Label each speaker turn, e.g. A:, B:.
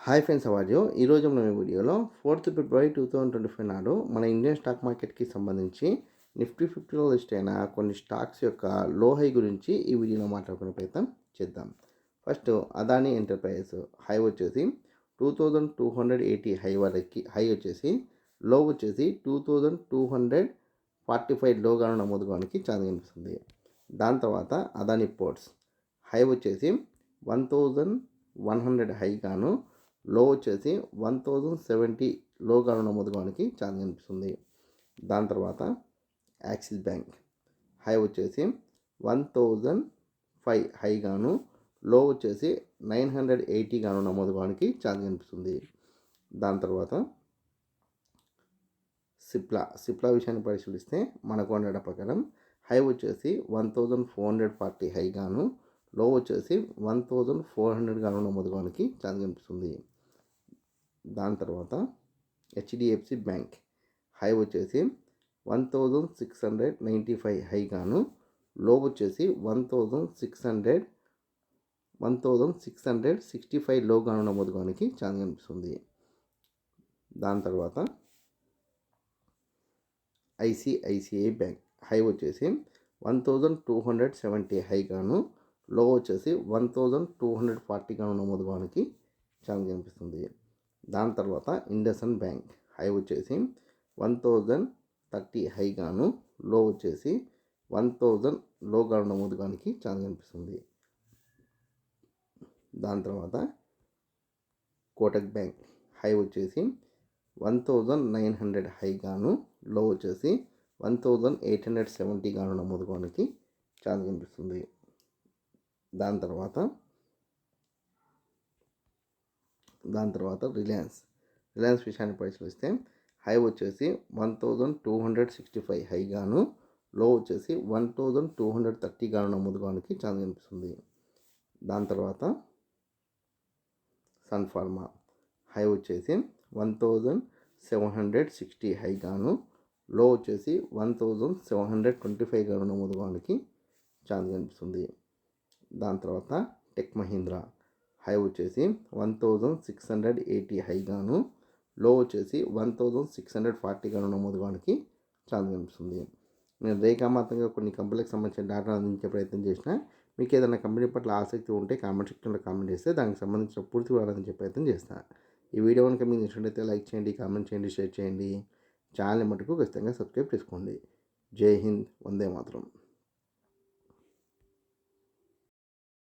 A: Hi friends award ఈరోజు మనం ఈ వీడియోలో fourth February two thousand twenty five నాడు మన ఇండియన్ స్టాక్ మార్కెట్కి సంబంధించి నిఫ్టీ ఫిఫ్టీలో లిస్ట్ అయిన కొన్ని స్టాక్స్ యొక్క లో హై గురించి ఈ వీడియోలో మాట్లాడుకునే ప్రయత్నం చేద్దాం. ఫస్ట్ అదానీ ఎంటర్ప్రైజెస్ హై వచ్చేసి two thousand two hundred eighty high వరకు హై వచ్చేసి లో వచ్చేసి two thousand two hundred forty five లోగాను నమోదుకోవడానికి ఛాన్స్ కనిపిస్తుంది. దాని తర్వాత అదానీ పోర్ట్స్ హై వచ్చేసి one thousand one hundred high గాను లో వచ్చేసి వన్ థౌజండ్ సెవెంటీ లోగా నమోదు కావడానికి ఛాన్స్ కనిపిస్తుంది. దాని తర్వాత యాక్సిస్ బ్యాంక్. హై వచ్చేసి వన్ థౌజండ్ ఫైవ్ హైగాను లో వచ్చేసి నైన్ హండ్రెడ్ ఎయిటీ గాను నమోదు కావడానికి ఛాన్స్ కనిపిస్తుంది. దాని తర్వాత సిప్లా సిప్లా విషయాన్ని పరిశీలిస్తే మనకు ఉండడ ప్రకారం హై వచ్చేసి one thousand four hundred forty హైగాను low వచ్చేసి వన్ థౌజండ్ ఫోర్ హండ్రెడ్ గాను నమోదు కావడానికి ఛాన్స్ కనిపిస్తుంది. దాని తర్వాత హెచ్డిఎఫ్సి బ్యాంక్. హై వచ్చేసి one thousand six hundred ninety five high గాను. లో వచ్చేసి one thousand six hundred one thousand six hundred sixty ఫైవ్లో గాను నమోదు ఛాన్స్ కనిపిస్తుంది. దాని తర్వాత ఐసిఐసిఐ బ్యాంక్. హై వచ్చేసి one thousand two hundred seventy high గాను. లో వచ్చేసి one thousand two hundred forty గాను నమోదుకోవడానికి ఛాన్స్ కనిపిస్తుంది. దాని తర్వాత ఇండసన్ బ్యాంక్ హై వచ్చేసి వన్ థౌజండ్ థర్టీ హైగాను లో వచ్చేసి వన్ థౌజండ్లో గాను నమోదు కానికి ఛాన్స్ కనిపిస్తుంది. దాని తర్వాత కోటక్ బ్యాంక్ హై వచ్చేసి one thousand nine hundred high గాను లో వచ్చేసి one thousand eight hundred seventy గాను ఛాన్స్ కనిపిస్తుంది. దాని తర్వాత దాని తర్వాత రిలయన్స్. రిలయన్స్ విషయాన్ని పరిశీలిస్తే హై వచ్చేసి one thousand two hundred sixty five high గాను లో వచ్చేసి one thousand two hundred thirty గాను నమోదు ఛాన్స్ కనిపిస్తుంది. దాని తర్వాత సన్ ఫార్మా హై వచ్చేసి one thousand seven hundred sixty హైగాను low వచ్చేసి one thousand seven hundred twenty five గాను నమోదు ఛాన్స్ కనిపిస్తుంది. దాని తర్వాత టెక్ మహీంద్రా హై వచ్చేసి one thousand six hundred eighty హైగాను. Low వచ్చేసి వన్ థౌజండ్ సిక్స్ హండ్రెడ్ ఫార్టీగాను నమోదు కావడానికి ఛాన్స్ కనిపిస్తుంది. నేను రేఖామాతంగా కొన్ని కంపెనీలకు సంబంధించిన డేటా అందించే ప్రయత్నం చేసిన మీకు ఏదైనా కంపెనీ పట్ల ఆసక్తి ఉంటే కామెంట్ సెక్షన్లో కామెంట్ చేస్తే దానికి సంబంధించిన పూర్తి వివరాలు అందించే ప్రయత్నం చేస్తాను ఈ వీడియో కనుక మీకు నచ్చినట్లయితే లైక్ చేయండి కామెంట్ చేయండి షేర్ చేయండి. ఛానల్ మటుకు ఖచ్చితంగా సబ్స్క్రైబ్ చేసుకోండి. జై హింద్ వందే మాత్రం.